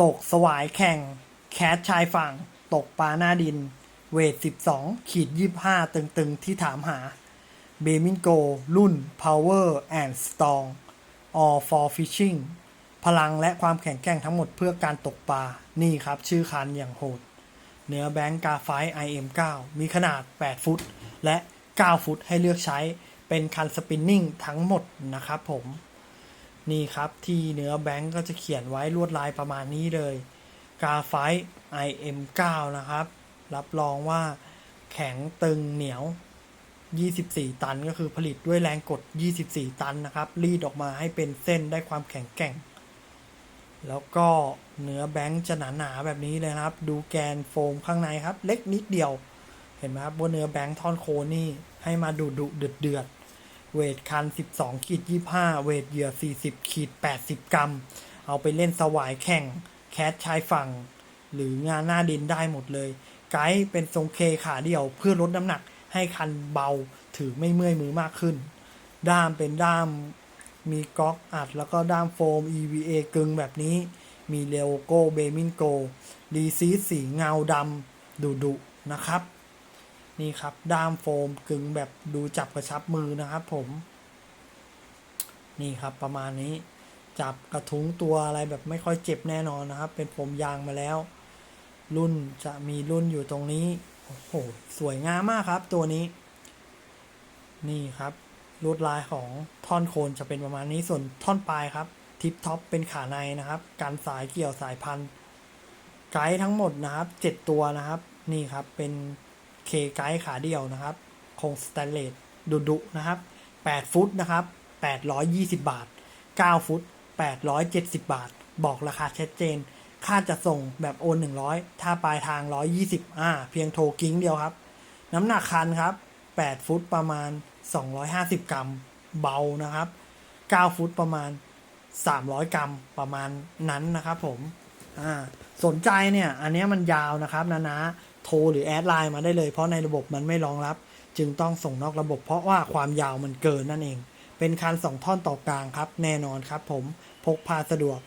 ตกสวายแข่ง แคสชายฝั่ง ตกปลาหน้าดิน เวท 12 ขีด 25 ตึงๆ ที่ถามหา เบมินโก รุ่น Power and Strong all for fishing พลังและความแข็งแกร่งทั้งหมดเพื่อการตกปลา นี่ครับ ชื่อคันอย่างโหด เนื้อแบงกาไฟ IM9 มีขนาด 8 ฟุต และ 9 ฟุตให้เลือกใช้ เป็นคันสปินนิ่งทั้งหมดนะครับผม นี่ครับที่เนื้อแบงก์ก็จะเขียนไว้ลวดลายประมาณนี้เลยกาไฟ IM9 นะครับ รับรองว่าแข็งตึงเหนียว 24 ตันก็คือผลิตด้วยแรงกด 24 ตันนะครับ รีดออกมาให้เป็นเส้นได้ความแข็งแกร่ง แล้วก็เนื้อแบงค์จะหนาๆแบบนี้เลยครับ ดูแกนโฟมข้างในครับ เล็กนิดเดียว เห็นไหมครับว่าเนื้อแบงค์ท่อนโคนนี่ให้มาดุดุเดือดเดือด เวทคัน 12ขีด25 เวทเหยื่อ 40ขีด80 กรัม เอาไปเล่นสวายแข่ง แคสชายฝั่ง หรืองานหน้าดินได้หมดเลย ไกด์เป็นทรงเคขาเดี่ยวเพื่อลดน้ำหนักให้คันเบาถือไม่เมื่อยมือมากขึ้น ด้ามเป็นด้ามมีก๊อกอัดแล้วก็ด้ามโฟม EVA กึ่งแบบนี้ มีเลโก้เบมินโก รีซีสีเงาดำดุดุนะครับ นี่ครับด้ามโฟมกึ่งแบบดูจับกระชับมือนะครับผม นี่ครับประมาณนี้จับกระทุ้งตัวอะไรแบบไม่ค่อยเจ็บแน่นอนนะครับ เป็นโฟมยางมาแล้ว รุ่นจะมีรุ่นอยู่ตรงนี้โอ้โหสวยงามมากครับตัวนี้ นี่ครับลวดลายของท่อนโคนจะเป็นประมาณนี้ส่วนท่อนปลายครับ ทิปท็อปเป็นขาในนะครับการสายเกี่ยวสายพันไกด์ทั้งหมดนะครับเจ็ดตัวนะครับ นี่ครับเป็น เคไกด์ขาเดียวนะครับโครงสแตนเลสดุดุนะครับ 8 ฟุตนะครับ 820 บาท 9 ฟุต 870 บาท บอกราคาชัดเจน ค่าจะส่งแบบโอน 100 ถ้าปลายทาง 120อ่าเพียงโทรกิ้งเดียวครับ น้ำหนักคันครับ 8 ฟุตประมาณ 250 กรัม เบานะครับ 9 ฟุตประมาณ 300 กรัมประมาณนั้นนะครับผมอ่าสนใจเนี่ย อันนี้มันยาวนะครับนะนะ รหรือแอดไลน์มาได้เลย เพราะในระบบมันไม่รองรับ จึงต้องส่งนอกระบบ เพราะว่าความยาวมันเกินนั่นเอง เป็นคันสองท่อนต่อกลางครับ แน่นอนครับผมพกพาสะดวก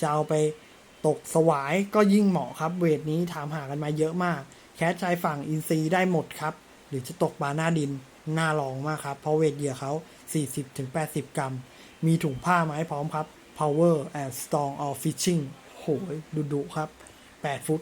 จะเอาไปตกสวายก็ยิ่งเหมาะครับเวทนี้ถามหากันมาเยอะมาก แคสชายฝั่งอินซีได้หมดครับ หรือจะตกปลาหน้าดินน่าลองมากครับ เพราะเวทเหยื่อเขา 40-80 กรัม มีถุงผ้ามาให้พร้อมครับ power and strong all fishing โหยดุครับ 8 ฟุต